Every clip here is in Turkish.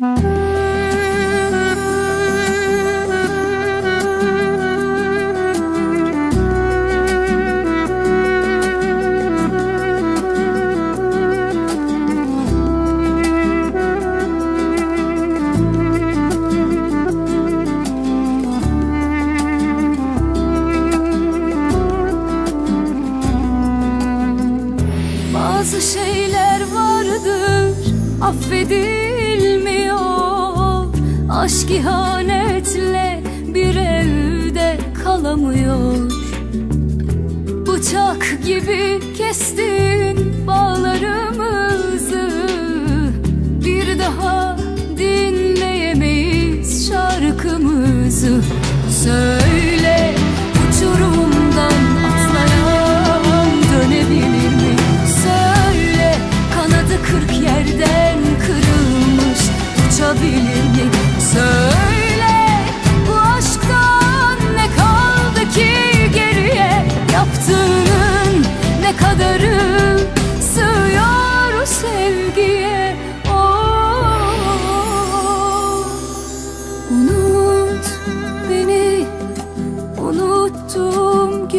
Bazı şeyler vardır affedilmiyor Aşk ihanetle bir evde kalamıyor. Bıçak gibi kestin bağlarımızı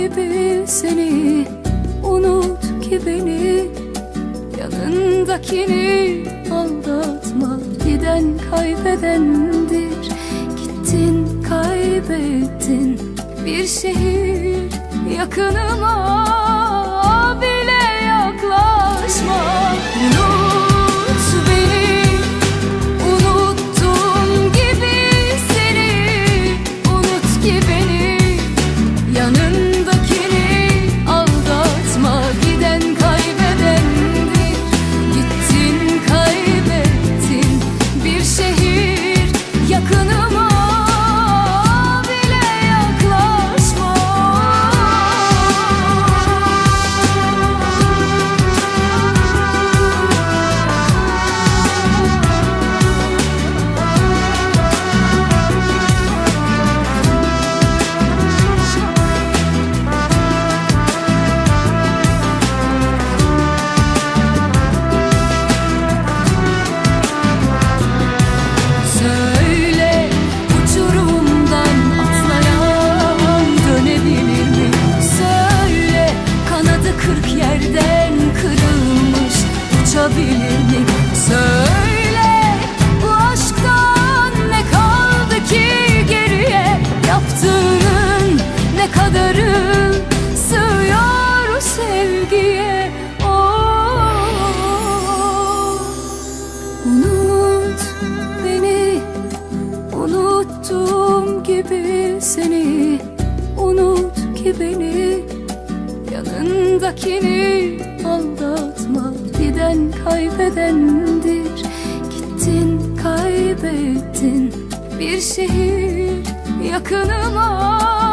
gibi seni Unut ki beni. Yanındakini aldatma Giden kaybedendir. Gittin kaybettin Bir şehir yakınıma. Bile yaklaşma uçabilir mi? Söyle bu aşktan ne kaldı ki geriye? Yaptığının ne kadarı sığıyor sevgiye? Oh. Unut beni Unuttuğum gibi seni Unut ki beni Yanındakini aldatma Giden kaybedendir. Gittin kaybettin Bir şehir yakınıma